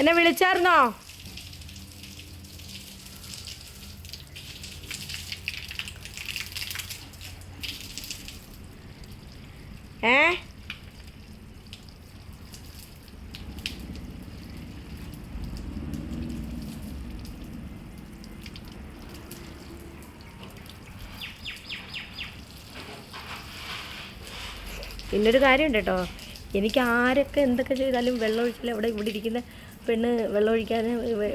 എന്നെ വിളിച്ചായിരുന്നോ? ഏ? പിന്നൊരു കാര്യമുണ്ട് കേട്ടോ. എനിക്ക് ആരൊക്കെ എന്തൊക്കെ ചെയ്താലും വെള്ളം ഒഴിക്കില്ല അവിടെ ഇവിടെ ഇരിക്കുന്ന പെണ്ണ് വെള്ളം ഒഴിക്കാൻ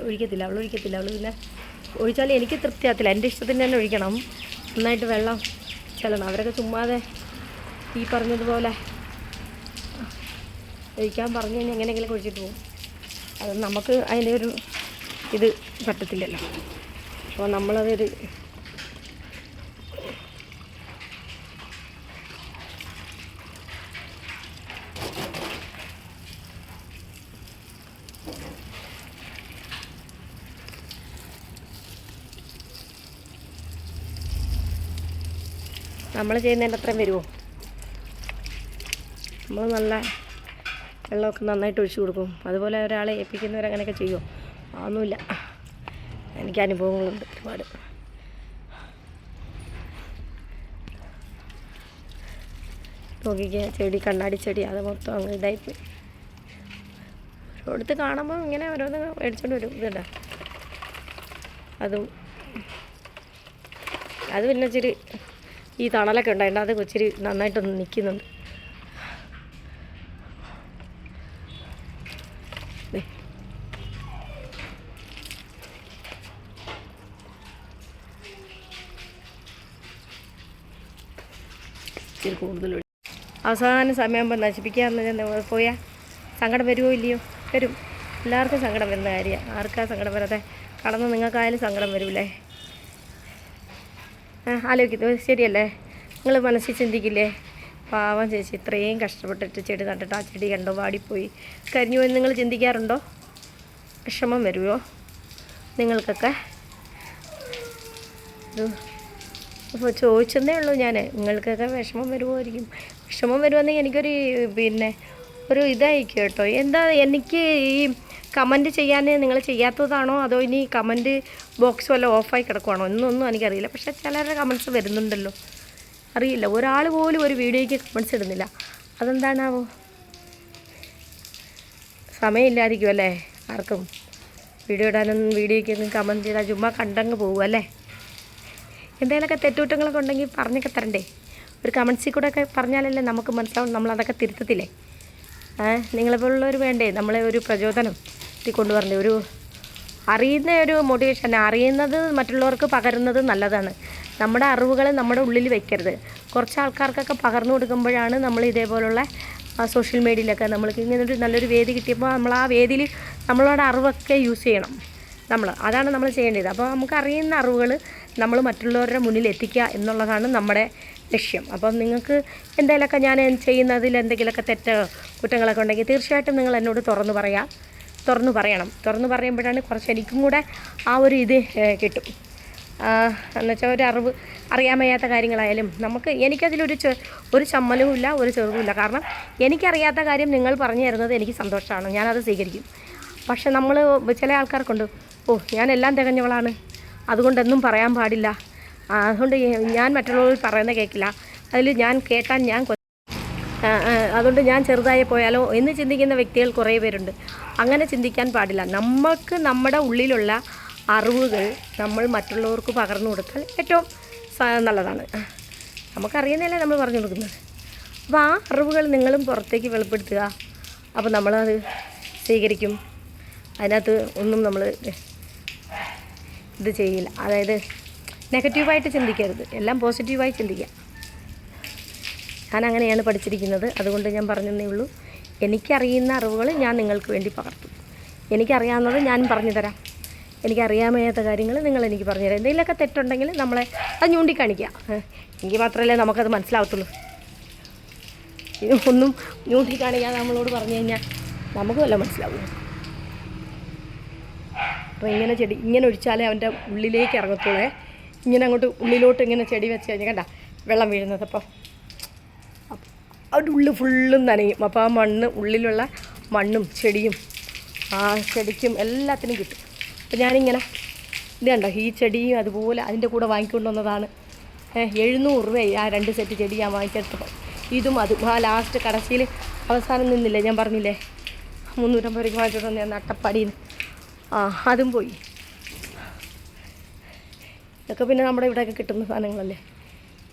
ഒഴിക്കത്തില്ല അവൾ ഒഴിക്കത്തില്ല. അവൾ പിന്നെ ഒഴിച്ചാൽ എനിക്ക് തൃപ്തിയാകത്തില്ല. എന്റെ ഇഷ്ടത്തിന് തന്നെ ഒഴിക്കണം. നന്നായിട്ട് വെള്ളം ചെല്ലണം. അവരൊക്കെ ചുമ്മാതെ ഈ പറഞ്ഞതുപോലെ ഒഴിക്കാൻ പറഞ്ഞു കഴിഞ്ഞാൽ എങ്ങനെയെങ്കിലും ഒഴിച്ചിട്ട് പോകും. അത് നമുക്ക് അതിന്റെ ഒരു ഇത് പറ്റത്തില്ലല്ലോ. അപ്പോൾ നമ്മളതൊരു നമ്മൾ ചെയ്യുന്നതിന്റെ അത്രയും വരുമോ നമ്മൾ നല്ല വെള്ളമൊക്കെ നന്നായിട്ട് ഒഴിച്ചു കൊടുക്കും. അതുപോലെ ഒരാളെ ഏൽപ്പിക്കുന്നവർ അങ്ങനെയൊക്കെ ചെയ്യുമോ അതൊന്നുമില്ല. എനിക്ക് അനുഭവങ്ങളുണ്ട് ഒരുപാട്. നോക്കിക്കുക ചെടി കണ്ണാടി ചെടി അത് മൊത്തം അങ്ങ് ഇതായിപ്പോയി. ഓരോടുത്ത് കാണുമ്പോൾ ഇങ്ങനെ ഓരോന്ന് മേടിച്ചോണ്ട് വരും. ഇതുണ്ട? അതും. അത് പിന്നെ ഇച്ചിരി ഈ തണലൊക്കെ ഉണ്ടായിട്ട് അത് ഇച്ചിരി നന്നായിട്ടൊന്ന് നിൽക്കുന്നുണ്ട്. ഇച്ചിരി കൂടുതൽ അവസാന സമയമാകുമ്പോൾ നശിപ്പിക്കാന്ന് പോയാൽ സങ്കടം വരുമോ ഇല്ലയോ? വരും. എല്ലാവർക്കും സങ്കടം വരുന്ന കാര്യമാണ്. ആർക്കാ സങ്കടം വരാതെ കടന്ന് നിങ്ങൾക്കായാലും സങ്കടം വരൂലേ ആ ആലോചിക്കുന്നത് ശരിയല്ലേ? നിങ്ങൾ മനസ്സിൽ ചിന്തിക്കില്ലേ? പാവം ചേച്ചി ഇത്രയും കഷ്ടപ്പെട്ടിട്ട് ചെടി നട്ടിട്ട് ആ ചെടി കണ്ടോ? വാടിപ്പോയി. കരിഞ്ഞു പോയി നിങ്ങൾ ചിന്തിക്കാറുണ്ടോ? വിഷമം വരുമോ നിങ്ങൾക്കൊക്കെ? അപ്പോൾ ചോദിച്ചതേ ഉള്ളൂ ഞാൻ നിങ്ങൾക്കൊക്കെ വിഷമം വരുമായിരിക്കും വിഷമം വരുമെന്നെങ്കിൽ എനിക്കൊരു പിന്നെ ഒരു ഇതായിരിക്കും കേട്ടോ. എന്താ എനിക്ക് ഈ കമന്റ് ചെയ്യാൻ നിങ്ങൾ ചെയ്യാത്തതാണോ? അതോ ഇനി കമന്റ് ബോക്സ് വല്ല ഓഫായി കിടക്കുവാണോ? എന്നൊന്നും എനിക്കറിയില്ല. പക്ഷേ ചിലരുടെ കമന്റ്സ് വരുന്നുണ്ടല്ലോ. അറിയില്ല. ഒരാൾ പോലും ഒരു വീഡിയോയ്ക്ക് കമന്റ്സ് ഇടുന്നില്ല. അതെന്താണാവോ? സമയമില്ലായിരിക്കും അല്ലേ? ആർക്കും വീഡിയോ ഇടാനൊന്നും വീഡിയോയ്ക്കൊന്നും കമന്റ് ചെയ്താൽ ചുമ്മാ കണ്ടങ്ങ് പോകും അല്ലേ? എന്തെങ്കിലുമൊക്കെ തെറ്റുകുറ്റങ്ങളൊക്കെ ഉണ്ടെങ്കിൽ പറഞ്ഞൊക്കെ തരണ്ടേ? ഒരു കമൻസിൽ കൂടെ ഒക്കെ പറഞ്ഞാലല്ലേ നമുക്ക് മനസ്സിലാവും നമ്മളതൊക്കെ തിരുത്തത്തില്ലേ? നിങ്ങളെപ്പോലുള്ളവർ വേണ്ടേ? നമ്മളെ ഒരു പ്രചോദനം. ഇത് കൊണ്ടുവരണ്ടേ ഒരു അറിയുന്ന ഒരു മോട്ടിവേഷൻ അറിയുന്നത് മറ്റുള്ളവർക്ക് പകരുന്നത് നല്ലതാണ്. നമ്മുടെ അറിവുകൾ നമ്മുടെ ഉള്ളിൽ വെക്കരുത്. കുറച്ച് ആൾക്കാർക്കൊക്കെ പകർന്നു കൊടുക്കുമ്പോഴാണ് നമ്മൾ ഇതേപോലുള്ള സോഷ്യൽ മീഡിയയിലൊക്കെ നമ്മൾക്ക് ഇങ്ങനെ ഒരു നല്ലൊരു വേദി കിട്ടിയപ്പോൾ നമ്മൾ ആ വേദിയിൽ നമ്മളോട് അറിവൊക്കെ യൂസ് ചെയ്യണം. നമ്മൾ അതാണ് നമ്മൾ ചെയ്യേണ്ടത്. അപ്പോൾ നമുക്ക് അറിയുന്ന അറിവുകൾ നമ്മൾ മറ്റുള്ളവരുടെ മുന്നിൽ എത്തിക്കുക എന്നുള്ളതാണ് നമ്മുടെ ലക്ഷ്യം. അപ്പം നിങ്ങൾക്ക് എന്തെങ്കിലുമൊക്കെ ഞാൻ ചെയ്യുന്നതിൽ എന്തെങ്കിലുമൊക്കെ തെറ്റോ കുറ്റങ്ങളൊക്കെ ഉണ്ടെങ്കിൽ തീർച്ചയായിട്ടും നിങ്ങൾ എന്നോട് തുറന്നു പറയാം. തുറന്നു പറയണം. തുറന്നു പറയുമ്പോഴാണ് കുറച്ച് എനിക്കും കൂടെ ആ ഒരു ഇത് കിട്ടും. എന്നുവെച്ചാൽ ഒരു അറിവ് അറിയാൻ വയ്യാത്ത കാര്യങ്ങളായാലും നമുക്ക് എനിക്കതിലൊരു ചെ ഒരു ചമ്മലും ഇല്ല ഒരു ചെറുതുമില്ല. കാരണം എനിക്കറിയാത്ത കാര്യം നിങ്ങൾ പറഞ്ഞു തരുന്നത് എനിക്ക് സന്തോഷമാണ്. ഞാനത് സ്വീകരിക്കും. പക്ഷെ നമ്മൾ ചില ആൾക്കാർക്കുണ്ട് ഓ ഞാൻ എല്ലാം തികഞ്ഞവളാണ്. അതുകൊണ്ടൊന്നും പറയാൻ പാടില്ല. അതുകൊണ്ട് ഞാൻ മറ്റുള്ളവർ പറയുന്നത് കേൾക്കില്ല അതിൽ ഞാൻ കേട്ടാൽ ഞാൻ അതുകൊണ്ട് ഞാൻ ചെറുതായി പോയാലോ എന്ന് ചിന്തിക്കുന്ന വ്യക്തികൾ കുറേ പേരുണ്ട്. അങ്ങനെ ചിന്തിക്കാൻ പാടില്ല. നമുക്ക് നമ്മുടെ ഉള്ളിലുള്ള അറിവുകൾ നമ്മൾ മറ്റുള്ളവർക്ക് പകർന്നു കൊടുത്താൽ ഏറ്റവും നല്ലതാണ്. നമുക്കറിയുന്നതല്ലേ നമ്മൾ പറഞ്ഞു കൊടുക്കുന്നത്. അപ്പോൾ ആ അറിവുകൾ നിങ്ങളും പുറത്തേക്ക് വെളിപ്പെടുത്തുക. അപ്പോൾ നമ്മളത് സ്വീകരിക്കും. അതിനകത്ത് ഒന്നും നമ്മൾ ഇത് ചെയ്യില്ല. അതായത് നെഗറ്റീവായിട്ട് ചിന്തിക്കരുത്. എല്ലാം പോസിറ്റീവായി ചിന്തിക്കുക. ഞാൻ അങ്ങനെയാണ് പഠിച്ചിരിക്കുന്നത്. അതുകൊണ്ട് ഞാൻ പറഞ്ഞതേ ഉള്ളൂ. എനിക്കറിയുന്ന അറിവുകൾ ഞാൻ നിങ്ങൾക്ക് വേണ്ടി പകർത്തും. എനിക്കറിയാവുന്നത് ഞാൻ പറഞ്ഞു തരാം എനിക്കറിയാൻ വയ്യാത്ത കാര്യങ്ങൾ നിങ്ങൾ എനിക്ക് പറഞ്ഞു തരാം എന്തെങ്കിലുമൊക്കെ തെറ്റുണ്ടെങ്കിൽ നമ്മളെ അത് ചൂണ്ടിക്കാണിക്കുക. എങ്കിൽ മാത്രമല്ലേ നമുക്കത് മനസ്സിലാവത്തുള്ളൂ. ഒന്നും ചൂണ്ടിക്കാണിക്കാതെ നമ്മളോട് പറഞ്ഞു കഴിഞ്ഞാൽ നമുക്ക് വല്ല മനസ്സിലാവുള്ളൂ അപ്പോൾ ഇങ്ങനെ ചെടി ഇങ്ങനെ ഒഴിച്ചാലേ അവന്റെ ഉള്ളിലേക്ക് ഇറങ്ങത്തുള്ളേ. ഇങ്ങനെ അങ്ങോട്ട് ഉള്ളിലോട്ട് ഇങ്ങനെ ചെടി വെച്ച് കഴിഞ്ഞാൽ കണ്ട വെള്ളം വീഴുന്നത്. അപ്പോൾ അവന്റെ ഉള്ളിൽ ഫുള്ളും നനയും. അപ്പം ആ മണ്ണ് ഉള്ളിലുള്ള മണ്ണും ചെടിയും ആ ചെടിക്കും എല്ലാത്തിനും കിട്ടും. അപ്പം ഞാനിങ്ങനെ ഇത് കണ്ടോ ഈ ചെടിയും അതുപോലെ അതിന്റെ കൂടെ വാങ്ങിക്കൊണ്ട് വന്നതാണ്. എഴുന്നൂറ് രൂപ ആ രണ്ട് സെറ്റ് ചെടി ഞാൻ വാങ്ങിച്ചെടുത്തപ്പോൾ ഇതും അതും. ആ ലാസ്റ്റ് കടച്ചിയിൽ അവസാനം നിന്നില്ലേ ഞാൻ പറഞ്ഞില്ലേ? മുന്നൂറ്റമ്പത് രൂപയ്ക്ക് വാങ്ങിച്ചിട്ട് ഞാൻ നട്ടപ്പടിയിൽ ആ അതും പോയി. ഇതൊക്കെ പിന്നെ നമ്മുടെ ഇവിടെയൊക്കെ കിട്ടുന്ന സാധനങ്ങളല്ലേ?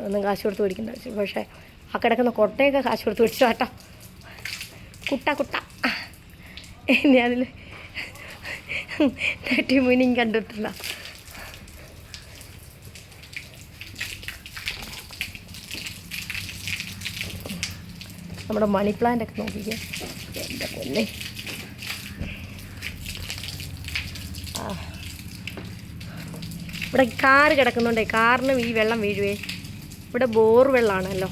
ഒന്നും കാശ് കൊടുത്ത് മേടിക്കേണ്ട ആവശ്യം പക്ഷേ ആ കിടക്കുന്ന കൊട്ടയൊക്കെ കാശ് കൊടുത്ത് പിടിച്ചു കേട്ടോ കുട്ട. കുട്ട ഇനി അതിൽ നെട്ടി മുനിയും കണ്ടിട്ടില്ല. നമ്മുടെ മണി പ്ലാന്റ് ഒക്കെ നോക്കിക്കേ. എന്റെ കൊല്ലേ ഇവിടെ കാറ് കിടക്കുന്നുണ്ടേ. കാറിനും ഈ വെള്ളം വീഴുവേ. ഇവിടെ ബോർ വെള്ളമാണല്ലോ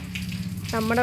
നമ്മുടെ